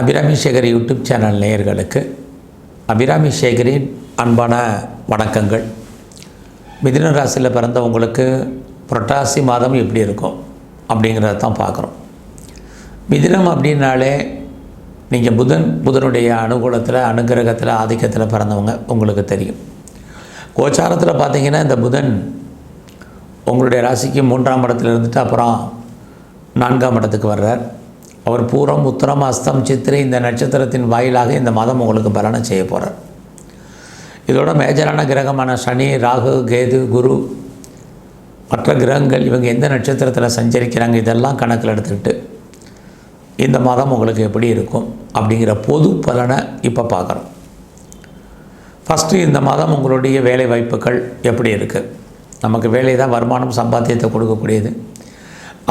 Abirami Sekar YouTube channel நேயர்களுக்கு அபிராமி சேகரின் அன்பான வணக்கங்கள். மிதின ராசியில் பிறந்தவங்களுக்கு புரட்டாசி மாதம் எப்படி இருக்கும் அப்படிங்கிறத தான் பார்க்குறோம். மிதினம் அப்படின்னாலே நீங்கள் புதன் புதனுடைய அனுகூலத்தில் அனுகிரகத்தில் ஆதிக்கத்தில் பிறந்தவங்க உங்களுக்கு தெரியும். கோச்சாரத்தில் பார்த்தீங்கன்னா இந்த புதன் உங்களுடைய ராசிக்கு மூன்றாம் இடத்துல இருந்துட்டு அப்புறம் நான்காம் இடத்துக்கு வர்றார். அவர் பூரம் உத்தரம் அஸ்தம் சித்திரை இந்த நட்சத்திரத்தின் வாயிலாக இந்த மாதம் உங்களுக்கு பலனை செய்ய போகிறார் இதோட மேஜரான கிரகமான சனி ராகு கேது குரு மற்ற கிரகங்கள் இவங்க எந்த நட்சத்திரத்தில் சஞ்சரிக்கிறாங்க இதெல்லாம் கணக்கில் எடுத்துக்கிட்டு இந்த மாதம் உங்களுக்கு எப்படி இருக்கும் அப்படிங்கிற பொது பலனை இப்போ பார்க்குறோம். ஃபஸ்ட்டு இந்த மாதம் உங்களுடைய வேலை வாய்ப்புகள் எப்படி இருக்குது நமக்கு வேலை தான் வருமானம் சம்பாத்தியத்தை கொடுக்கக்கூடியது.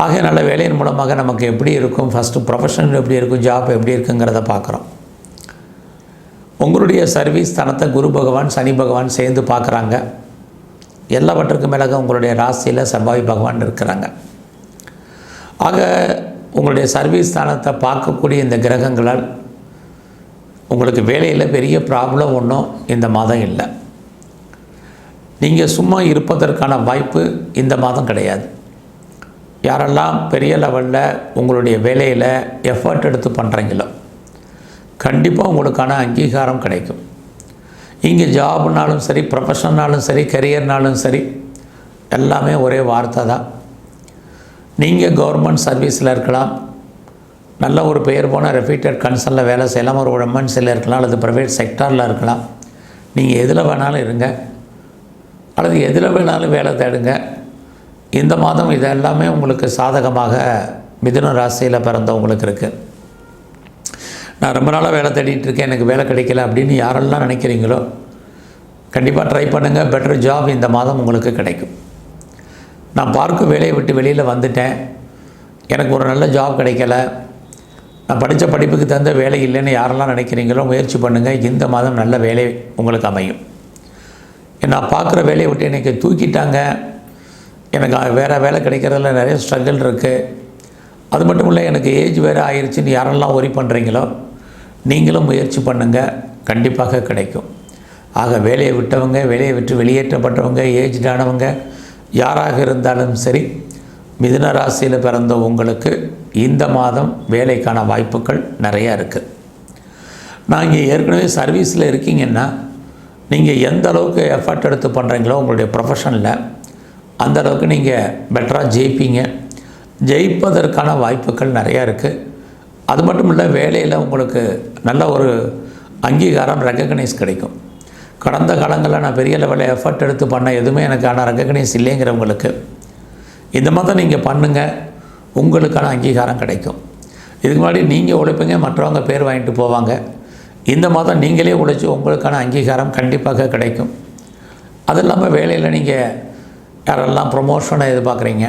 ஆக நல்ல வேலையின் மூலமாக நமக்கு எப்படி இருக்கும்? ஃபஸ்ட்டு ப்ரொஃபஷனல் எப்படி இருக்கும்? ஜாப் எப்படி இருக்குங்கிறத பார்க்குறோம். உங்களுடைய சர்வீஸ் தனத்தை குரு பகவான் சனி பகவான் சேர்ந்து பார்க்குறாங்க. எல்லாவற்றுக்கும் மேலாக உங்களுடைய ராசியில் செவ்வாய் பகவான் இருக்கிறாங்க. ஆக உங்களுடைய சர்வீஸ் ஸ்தானத்தை பார்க்கக்கூடிய இந்த கிரகங்களால் உங்களுக்கு வேலையில் பெரிய ப்ராப்ளம் ஒன்றும் இந்த மாதம் இல்லை. நீங்கள் சும்மா இருப்பதற்கான வாய்ப்பு இந்த மாதம் கிடையாது. யாரெல்லாம் பெரிய லெவலில் உங்களுடைய வேலையில் எஃபர்ட் எடுத்து பண்ணுறீங்களோ கண்டிப்பாக உங்களுக்கான அங்கீகாரம் கிடைக்கும். இங்கே ஜாப்னாலும் சரி ப்ரொஃபஷன்னாலும் சரி கரியர்னாலும் சரி எல்லாமே ஒரே வார்த்தை தான். நீங்கள் கவர்மெண்ட் சர்வீஸில் இருக்கலாம். நல்ல ஒரு பெயர் போன ரெஃபீட்டட் கன்சர்னில் வேலை செய்யலாம். ஒரு உடம்பன்ஸில் இருக்கலாம். அல்லது ப்ரைவேட் செக்டாரில் இருக்கலாம். நீங்கள் எதில் வேணாலும் இருங்க. அல்லது எதில் வேணாலும் வேலை தேடுங்க. இந்த மாதம் இது எல்லாமே உங்களுக்கு சாதகமாக மிதுன ராசியில் பிறந்தவங்களுக்கு இருக்குது நான் ரொம்ப நாளாக வேலை தேடிட்டு இருக்கேன் எனக்கு வேலை கிடைக்கல அப்படின்னு யாரெல்லாம் நினைக்கிறீங்களோ கண்டிப்பாக ட்ரை பண்ணுங்கள் பெட்டர் ஜாப் இந்த மாதம் உங்களுக்கு கிடைக்கும். நான் பார்க்கும் வேலையை விட்டு வெளியில் வந்துட்டேன். எனக்கு ஒரு நல்ல ஜாப் கிடைக்கல. நான் படித்த படிப்புக்கு தகுந்த வேலை இல்லைன்னு யாரெல்லாம் நினைக்கிறீங்களோ முயற்சி பண்ணுங்கள் இந்த மாதம் நல்ல வேலை உங்களுக்கு அமையும். நான் பார்க்குற வேலையை விட்டு எனக்கு தூக்கிட்டாங்க. எனக்கு வேறு வேலை கிடைக்கிறதுல நிறைய ஸ்ட்ரகிள் இருக்குது அது மட்டும் இல்லை எனக்கு ஏஜ் வேறு ஆயிடுச்சுன்னு யாரெல்லாம் ஒரி பண்ணுறீங்களோ நீங்களும் முயற்சி பண்ணுங்கள் கண்டிப்பாக கிடைக்கும். ஆக வேலையை விட்டவங்க வேலையை விட்டு வெளியேற்றப்பட்டவங்க ஏஜ்டானவங்க யாராக இருந்தாலும் சரி மிதுன ராசியில் பிறந்த உங்களுக்கு இந்த மாதம் வேலைக்கான வாய்ப்புகள் நிறையா இருக்குது நான் இங்கே ஏற்கனவே சர்வீஸில் இருக்கீங்கன்னா நீங்கள் எந்த அளவுக்கு எஃபர்ட் எடுத்து பண்ணுறீங்களோ உங்களுடைய ப்ரொஃபஷனில் அந்த அளவுக்கு நீங்கள் பெட்டராக ஜெயிப்பீங்க. ஜெயிப்பதற்கான வாய்ப்புகள் நிறையா இருக்குது அது மட்டும் இல்லை வேலையில் உங்களுக்கு நல்ல ஒரு அங்கீகாரம் ரெக்கக்னைஸ் கிடைக்கும். கடந்த காலங்களில் நான் பெரிய லெவலில் எஃபர்ட் எடுத்து பண்ண எதுவுமே எனக்கான ரெக்கக்னைஸ் இல்லைங்கிறவங்களுக்கு இந்த மாதிரி நீங்கள் பண்ணுங்கள் உங்களுக்கான அங்கீகாரம் கிடைக்கும். இதுக்கு முன்னாடி நீங்கள் உழைப்பீங்க மற்றவங்க பேர் வாங்கிட்டு போவாங்க. இந்த மாதம் நீங்களே உழைச்சி உங்களுக்கான அங்கீகாரம் கண்டிப்பாக கிடைக்கும். அது இல்லாமல் வேலையில் நீங்கள் யாரெல்லாம் ப்ரொமோஷனை எதிர்பார்க்குறீங்க?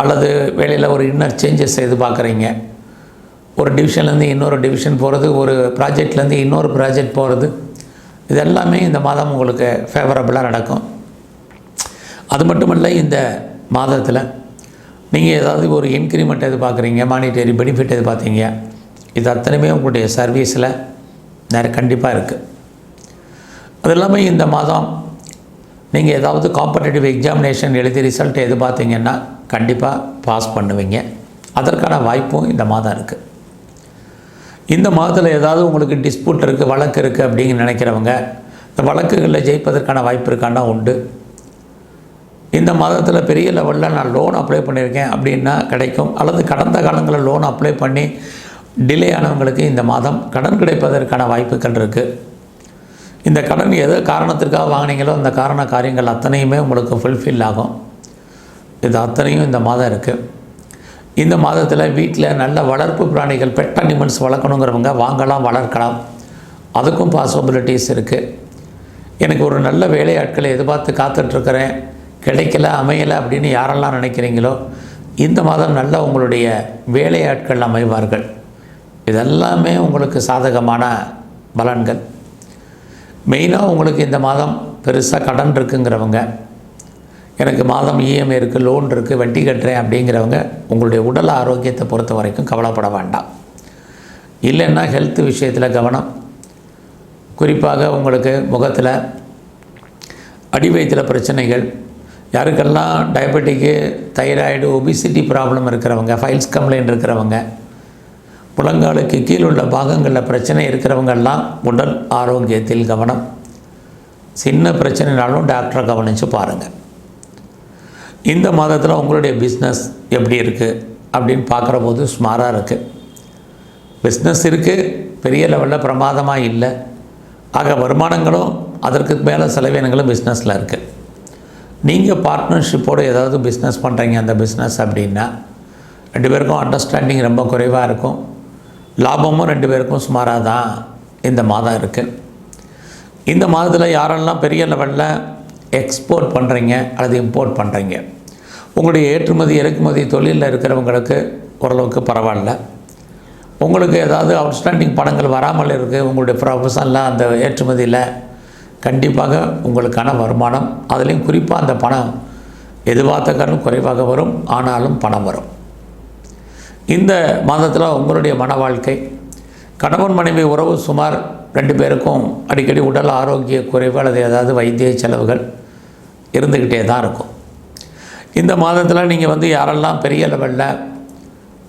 அல்லது வேலையில் ஒரு இன்னர் சேஞ்சஸ் எதிர்பார்க்குறீங்க? ஒரு டிவிஷன்லேருந்து இன்னொரு டிவிஷன் போகிறது ஒரு ப்ராஜெக்ட்லேருந்து இன்னொரு ப்ராஜெக்ட் போகிறது இது எல்லாமே இந்த மாதம் உங்களுக்கு ஃபேவரபுளாக நடக்கும். அது மட்டும் இல்லை இந்த மாதத்தில் நீங்கள் ஏதாவது ஒரு இன்க்ரிமெண்ட் எதிர்பார்க்குறீங்க மானிட்டரி பெனிஃபிட் எதிர்பார்த்தீங்க இது அத்தனையுமே உங்களுடைய சர்வீஸில் நிறைய கண்டிப்பாக இருக்குது அது இல்லாமல் இந்த மாதம் நீங்கள் ஏதாவது காம்படேட்டிவ் எக்ஸாமினேஷன் எழுதி ரிசல்ட் எதிர்பார்த்தீங்கன்னா கண்டிப்பாக பாஸ் பண்ணுவீங்க. அதற்கான வாய்ப்பும் இந்த மாதம் இருக்குது இந்த மாதத்தில் ஏதாவது உங்களுக்கு டிஸ்பியூட் இருக்குது வழக்கு இருக்குது அப்படின்னு நினைக்கிறவங்க இந்த வழக்குகளில் ஜெயிப்பதற்கான வாய்ப்பு இருக்கான்னா உண்டு. இந்த மாதத்தில் பெரிய லெவலில் நான் லோன் அப்ளை பண்ணியிருக்கேன் அப்படின்னா கிடைக்கும். அல்லது கடந்த காலங்களில் லோன் அப்ளை பண்ணி டிலே ஆனவங்களுக்கு இந்த மாதம் கடன் கிடைப்பதற்கான வாய்ப்புகள் இருக்குது இந்த கடன் எது காரணத்திற்காக வாங்கினீங்களோ அந்த காரண காரியங்கள் அத்தனையுமே உங்களுக்கு ஃபுல்ஃபில் ஆகும். இது அத்தனையும் இந்த மாதம் இருக்குது இந்த மாதத்தில் வீட்டில் நல்ல வளர்ப்பு பிராணிகள் பெட் அனிமல்ஸ் வளர்க்கணுங்கிறவங்க வாங்கலாம் வளர்க்கலாம். அதுக்கும் பாசிபிலிட்டிஸ் இருக்குது எனக்கு ஒரு நல்ல வேலையாட்களை எதிர்பார்த்து காத்துட்ருக்கிறேன். கிடைக்கல அமையலை அப்படின்னு யாரெல்லாம் நினைக்கிறீங்களோ இந்த மாதம் நல்ல உங்களுடைய வேலையாட்கள் அமைவார்கள். இதெல்லாமே உங்களுக்கு சாதகமான பலன்கள். மெயினாக உங்களுக்கு இந்த மாதம் பெருசாக கடன் இருக்குங்கிறவங்க எனக்கு மாதம் இஎம்ஐ இருக்குது லோன் இருக்குது வட்டி கட்டுறேன் அப்படிங்கிறவங்க உங்களுடைய உடல் ஆரோக்கியத்தை பொறுத்த வரைக்கும் கவலைப்பட வேண்டாம். இல்லைன்னா ஹெல்த் விஷயத்தில் கவனம். குறிப்பாக உங்களுக்கு முகத்தில் அடி வயிற்றுல பிரச்சனைகள் யாருக்கெல்லாம் டயபெட்டிக்கு தைராய்டு ஒபிசிட்டி ப்ராப்ளம் இருக்கிறவங்க ஃபைல்ஸ் கம்ப்ளைண்ட் இருக்கிறவங்க முழங்காலுக்கு கீழுள்ள பாகங்களில் பிரச்சனை இருக்கிறவங்கெல்லாம் உடல் ஆரோக்கியத்தில் கவனம். சின்ன பிரச்சனைனாலும் டாக்டரை கவனித்து பாருங்கள் இந்த மாதத்தில் உங்களுடைய பிஸ்னஸ் எப்படி இருக்குது அப்படின்னு பார்க்குற போது ஸ்மாராக இருக்குது பிஸ்னஸ் இருக்குது பெரிய லெவலில் பிரமாதமாக இல்லை. ஆக வருமானங்களும் அதற்கு மேலே செலவினங்களும் பிஸ்னஸில் இருக்குது நீங்கள் பார்ட்னர்ஷிப்போடு ஏதாவது பிஸ்னஸ் பண்ணுறீங்க அந்த பிஸ்னஸ் அப்படின்னா ரெண்டு பேருக்கும் அண்டர்ஸ்டாண்டிங் ரொம்ப குறைவாக இருக்கும். லாபமும் ரெண்டு பேருக்கும் சுமாராக தான் இந்த மாதம் இருக்குது இந்த மாதத்தில் யாரெல்லாம் பெரிய லெவலில் எக்ஸ்போர்ட் பண்ணுறீங்க அல்லது இம்போர்ட் பண்ணுறீங்க உங்களுடைய ஏற்றுமதி இறக்குமதி தொழிலில் இருக்கிறவங்களுக்கு ஓரளவுக்கு பரவாயில்ல. உங்களுக்கு ஏதாவது அவுட்ஸ்டாண்டிங் பணங்கள் வராமல் இருக்குது உங்களுடைய ப்ரொஃபஷனில் அந்த ஏற்றுமதியில் கண்டிப்பாக உங்களுக்கான வருமானம். அதுலேயும் குறிப்பாக அந்த பணம் எதிர்பார்த்த காரணம் குறைவாக வரும் ஆனாலும் பணம் வரும். இந்த மாதத்தில் உங்களுடைய மன வாழ்க்கை கணவன் மனைவி உறவு சுமார் ரெண்டு பேருக்கும் அடிக்கடி உடல் ஆரோக்கிய குறைவு அல்லது ஏதாவது வைத்திய செலவுகள் இருந்துக்கிட்டே தான் இருக்கும். இந்த மாதத்தில் நீங்கள் வந்து யாரெல்லாம் பெரிய லெவலில்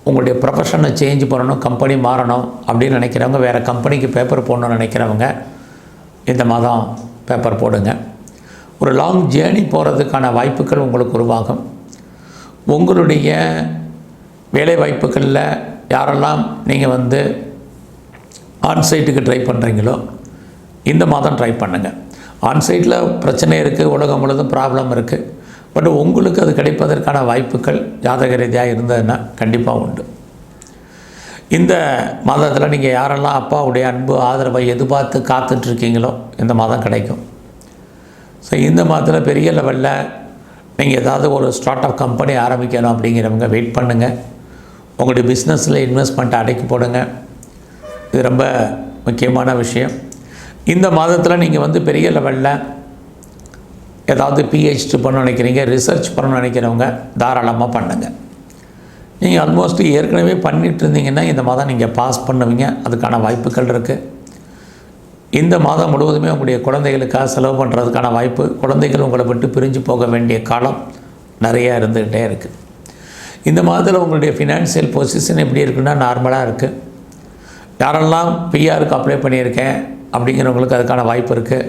உங்களுடைய ப்ரொஃபஷனை சேஞ்ச் பண்ணணும் கம்பெனி மாறணும் அப்படின்னு நினைக்கிறவங்க வேறு கம்பெனிக்கு பேப்பர் போடணும்னு நினைக்கிறவங்க இந்த மாதம் பேப்பர் போடுங்க. ஒரு லாங் ஜேர்னி போகிறதுக்கான வாய்ப்புகள் உங்களுக்கு உருவாகும். உங்களுடைய வேலை வாய்ப்புகளில் யாரெல்லாம் நீங்கள் வந்து ஆன்சைட்டுக்கு ட்ரை பண்ணுறீங்களோ இந்த மாதம் ட்ரை பண்ணுங்கள் ஆன்சைட்டில் பிரச்சனை இருக்குது உலகம் முழுதும் ப்ராப்ளம் இருக்குது பட் உங்களுக்கு அது கிடைப்பதற்கான வாய்ப்புகள் ஜாதக ரீதியாக இருந்ததுன்னா கண்டிப்பாக உண்டு. இந்த மாதத்தில் நீங்கள் யாரெல்லாம் அப்பாவுடைய அன்பு ஆதரவை எதிர்பார்த்து காத்துட்ருக்கீங்களோ இந்த மாதம் கிடைக்கும். ஸோ இந்த மாதத்தில் பெரிய லெவலில் நீங்கள் ஏதாவது ஒரு ஸ்டார்ட் அப் கம்பெனி ஆரம்பிக்கணும் அப்படிங்கிறவங்க வெயிட் பண்ணுங்கள் உங்களுடைய பிஸ்னஸில் இன்வெஸ்ட்மெண்ட் அடைக்கி போடுங்க. இது ரொம்ப முக்கியமான விஷயம். இந்த மாதத்தில் நீங்கள் வந்து பெரிய லெவலில் ஏதாவது பிஹெச்டி பண்ண நினைக்கிறீங்க ரிசர்ச் பண்ண நினைக்கிறவங்க தாராளமாக பண்ணுங்கள் நீங்கள் ஆல்மோஸ்ட் ஏற்கனவே பண்ணிகிட்டு இருந்தீங்கன்னா இந்த மாதம் நீங்கள் பாஸ் பண்ணுவீங்க. அதுக்கான வாய்ப்புகள் இருக்குது இந்த மாதம் முழுவதுமே உங்களுடைய குழந்தைகளுக்காக செலவு பண்ணுறதுக்கான வாய்ப்பு குழந்தைகள் உங்களை விட்டு பிரிஞ்சு போக வேண்டிய காலம் நிறையா இருந்துக்கிட்டே இருக்குது இந்த மாதத்தில் உங்களுடைய ஃபினான்ஷியல் பொசிஷன் எப்படி இருக்குன்னா நார்மலாக இருக்குது யாரெல்லாம் பிஆருக்கு அப்ளை பண்ணியிருக்கேன் அப்படிங்கிறவங்களுக்கு அதுக்கான வாய்ப்பு இருக்குது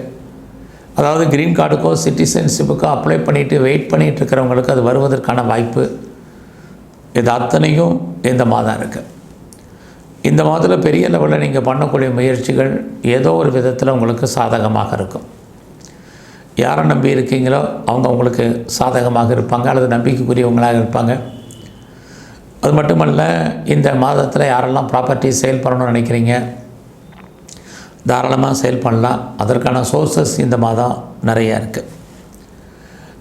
அதாவது க்ரீன் கார்டுக்கோ சிட்டிசன்ஷிப்புக்கோ அப்ளை பண்ணிவிட்டு வெயிட் பண்ணிகிட்டு இருக்கிறவங்களுக்கு அது வருவதற்கான வாய்ப்பு. இது அத்தனையும் இந்த மாதம் இருக்குது இந்த மாதத்தில் பெரிய லெவலில் நீங்கள் பண்ணக்கூடிய முயற்சிகள் ஏதோ ஒரு விதத்தில் உங்களுக்கு சாதகமாக இருக்கும். யாரை நம்பி இருக்கீங்களோ அவங்க உங்களுக்கு சாதகமாக இருப்பாங்க அல்லது நம்பிக்கைக்குரியவங்களாக இருப்பாங்க. அது மட்டுமல்ல இந்த மாதத்தில் யாரெல்லாம் ப்ராப்பர்ட்டி சேல் பண்ணணும்னு நினைக்கிறீங்க தாராளமாக சேல் பண்ணலாம். அதற்கான சோர்சஸ் இந்த மாதம் நிறையா இருக்குது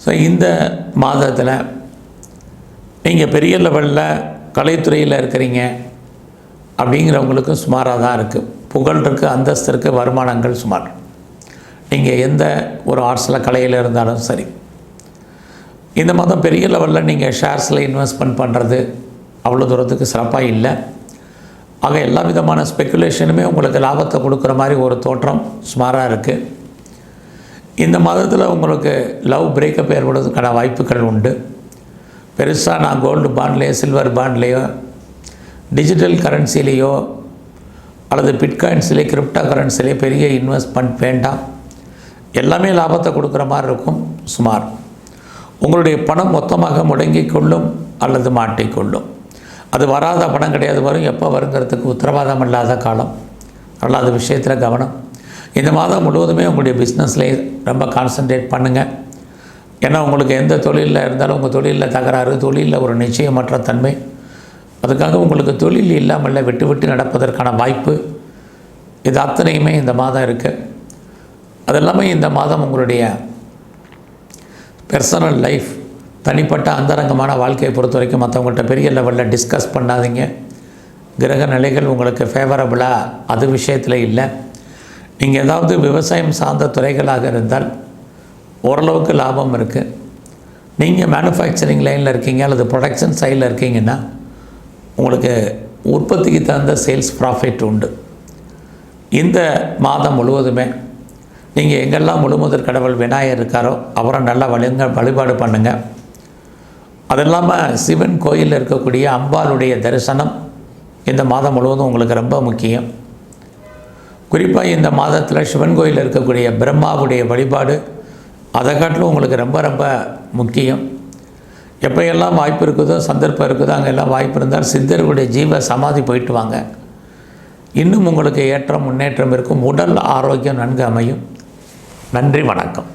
ஸோ இந்த மாதத்தில் நீங்கள் பெரிய லெவலில் கலைத்துறையில் இருக்கிறீங்க அப்படிங்கிறவங்களுக்கும் சுமாராக தான் இருக்குது புகழ் இருக்குது அந்தஸ்து இருக்குது வருமானங்கள் சுமார். நீங்கள் எந்த ஒரு ஆர்ட்ஸில் கலையில் இருந்தாலும் சரி. இந்த மாதம் பெரிய லெவலில் நீங்கள் ஷேர்ஸில் இன்வெஸ்ட்மெண்ட் பண்ணுறது அவ்வளோ தூரத்துக்கு சிறப்பாக இல்லை. ஆக எல்லா விதமான ஸ்பெக்குலேஷனுமே உங்களுக்கு லாபத்தை கொடுக்குற மாதிரி ஒரு தோற்றம் சுமாராக இருக்குது இந்த மாதத்தில் உங்களுக்கு லவ் பிரேக்கப் ஏற்படுவதற்கான வாய்ப்புகள் உண்டு. பெருசாக நான் கோல்டு பாண்ட்லேயோ சில்வர் பாண்ட்லேயோ டிஜிட்டல் கரன்சிலேயோ அல்லது பிட்காயின்ஸ்லேயே கிரிப்டோ கரன்சிலேயோ பெரிய இன்வெஸ்ட்மெண்ட் வேண்டாம். எல்லாமே லாபத்தை கொடுக்குற மாதிரி இருக்கும் சுமார். உங்களுடைய பணம் மொத்தமாக முடங்கிக் கொள்ளும் அல்லது மாட்டிக்கொள்ளும். அது வராத படம் கிடையாது வரும் எப்போ வருங்கிறதுக்கு உத்தரவாதம் இல்லாத காலம். அதனால் அது விஷயத்தில் கவனம். இந்த மாதம் முழுவதுமே உங்களுடைய பிஸ்னஸ்லேயே ரொம்ப கான்சன்ட்ரேட் பண்ணுங்கள் ஏன்னா உங்களுக்கு எந்த தொழிலில் இருந்தாலும் உங்கள் தொழிலில் தகராறு தொழிலில் ஒரு நிச்சயமற்ற தன்மை. அதுக்காக உங்களுக்கு தொழில் இல்லாமல் விட்டு விட்டு நடப்பதற்கான வாய்ப்பு. இது அத்தனையுமே இந்த மாதம் இருக்குது அது எல்லாமே இந்த மாதம் உங்களுடைய பர்சனல் லைஃப் தனிப்பட்ட அந்தரங்கமான வாழ்க்கையை பொறுத்த வரைக்கும் மற்றவங்கள்ட்ட பெரிய லெவலில் டிஸ்கஸ் பண்ணாதீங்க. கிரக நிலைகள் உங்களுக்கு ஃபேவரபுளாக அது விஷயத்தில் இல்லை. நீங்கள் ஏதாவது விவசாயம் சார்ந்த துறைகளாக இருந்தால் ஓரளவுக்கு லாபம் இருக்குது நீங்கள் மேனுஃபேக்சரிங் லைனில் இருக்கீங்க அல்லது ப்ரொடக்ஷன் சைடில் இருக்கீங்கன்னா உங்களுக்கு உற்பத்திக்கு தகுந்த சேல்ஸ் ப்ராஃபிட் உண்டு. இந்த மாதம் முழுவதுமே நீங்கள் எங்கெல்லாம் முழுமுதற் கடவுள் விநாயகர் இருக்காரோ அவரை நல்லா வழிங்க வழிபாடு பண்ணுங்கள் அது இல்லாமல் சிவன் கோயிலில் இருக்கக்கூடிய அம்பாளுடைய தரிசனம் இந்த மாதம் முழுவதும் உங்களுக்கு ரொம்ப முக்கியம். குறிப்பாக இந்த மாதத்தில் சிவன் கோயிலில் இருக்கக்கூடிய பிரம்மாவுடைய வழிபாடு அதை காட்டிலும் உங்களுக்கு ரொம்ப ரொம்ப முக்கியம். எப்போயெல்லாம் வாய்ப்பு இருக்குதோ சந்தர்ப்பம் இருக்குதோ அங்கெல்லாம் வாய்ப்பு இருந்தால் சித்தர்களுடைய ஜீவ சமாதி போயிட்டு வாங்க. இன்னும் உங்களுக்கு ஏற்றம் முன்னேற்றம் இருக்கும். உடல் ஆரோக்கியம் நன்கு அமையும். நன்றி வணக்கம்.